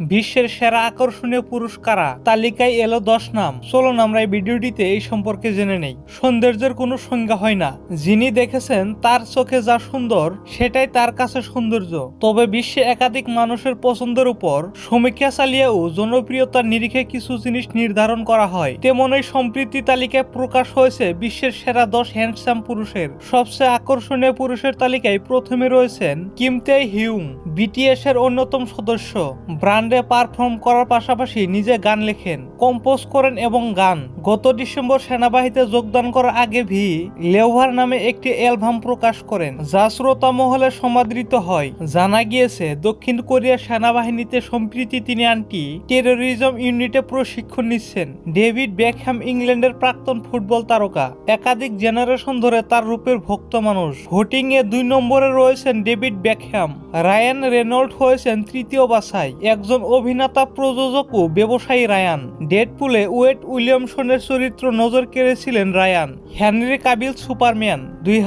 বিশ্বের সেরা আকর্ষণীয় পুরুষ কারা তালিকায় এলো দশ নাম। চলুন আমরা এই ভিডিওটিতে এই সম্পর্কে জেনে নেই। সৌন্দর্যের কোনো সংজ্ঞা হয় না। যিনি দেখেছেন, তার চোখে যা সুন্দর, সেটাই তার কাছে সৌন্দর্য। তবে বিশ্বে একাধিক মানুষের পছন্দের উপর সমীক্ষা চালিয়েও জনপ্রিয়তার নিরিখে কিছু জিনিস নির্ধারণ করা হয়। তেমনই সম্প্রীতি তালিকায় প্রকাশ হয়েছে বিশ্বের সেরা দশ হ্যান্ডসাম পুরুষের। সবচেয়ে আকর্ষণীয় পুরুষের তালিকায় প্রথমে রয়েছেন কিমতে হিউং বিটিএস এর অন্যতম সদস্য। ব্র্যান্ডে পারফর্ম করার পাশাপাশি নিজে গান লেখেন কম্পোজ করেন এবং গান। গত ডিসেম্বর সেনাবাহিনীতে যোগদান করার আগে ভি লেওভার নামে একটি অ্যালবাম প্রকাশ করেন, যা শ্রোতা মহলে সমাদৃত হয়। জানা গিয়েছে, দক্ষিণ কোরিয়ার সেনাবাহিনীতে সম্প্রীতি তিনি আনটি টেরোরিজম ইউনিটে প্রশিক্ষণ নিচ্ছেন। ডেভিড বেকহ্যাম ইংল্যান্ডের প্রাক্তন ফুটবল তারকা। একাধিক জেনারেশন ধরে তার রূপের ভক্ত মানুষ। ভোটিং এ দুই নম্বরে রয়েছেন ডেভিড বেকহ্যাম। রায়ান রেনল্ড হয়েছেন তৃতীয় বাছাই। একজন অভিনেতা, প্রযোজক ও ব্যবসায়ী রায়ান। ডেডপুলে ওয়েট উইলিয়ামসনের চরিত্র নজর কেড়েছিলেন রায়ান। Henry Cavill Superman. দুই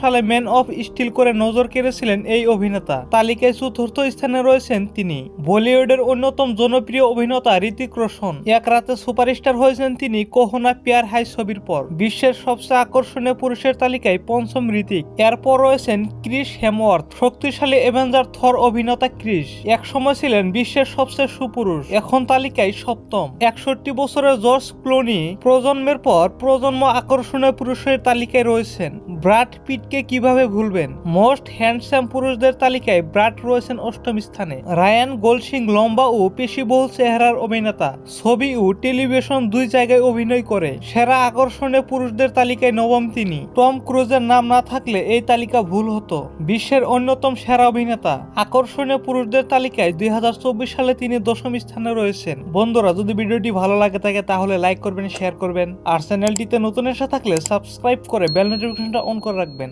সালে ম্যান অফ স্টিল করে নজর কেড়েছিলেন এই অভিনেতা। তালিকায় চতুর্থ স্থানে রয়েছেন তিনি। বলিউডের অন্যতম জনপ্রিয় অভিনেতা ঋতিক রোশন। এক রাতে সুপারস্টার হয়েছেন তিনি কোহনা পিয়ার হাই ছবির পর। বিশ্বের সবচেয়ে আকর্ষণীয় পুরুষের তালিকায় পঞ্চম ঋতিক এরপর রয়েছেন ক্রিস হেমওয়ার্থ। শক্তিশালী এভেঞ্জার থর অভিনেতা ক্রিস। একসময় ছিলেন বিশ্বের সবচেয়ে সুপুরুষ। এখন তালিকায় সপ্তম। একষট্টি বছরের জর্জ ক্লোনি প্রজন্মের পর প্রজন্ম আকর্ষণীয় পুরুষের তালিকায় রয়েছেন। ব্রাড পিটকে কীভাবে ভুলবেন? মোস্ট হ্যান্ডসাম পুরুষদের তালিকায় ব্রাড রয়েছেন অষ্টম স্থানে। রায়ান গোলসিং লম্বা ও পেশিবহুল চেহারার অভিনেতা। ছবি ও টেলিভিশন দুই জায়গায় অভিনয় করে। সেরা আকর্ষণীয় পুরুষদের তালিকায় নবম তিনি। টম ক্রুজের নাম না থাকলে এই তালিকা ভুল হতো। বিশ্বের অন্যতম সেরা অভিনেতা। আকর্ষণীয় পুরুষদের তালিকায় দুই হাজার চব্বিশ সালে তিনি দশম স্থানে রয়েছেন। বন্ধুরা, যদি ভিডিওটি ভালো লাগে থাকে, তাহলে লাইক করবেন শেয়ার করবেন। আর চ্যানেলটিতে নতুন এসে থাকলে সাবস্ক্রাইব করে বেল নোটিফিকেশনটা অন করে রাখবেন।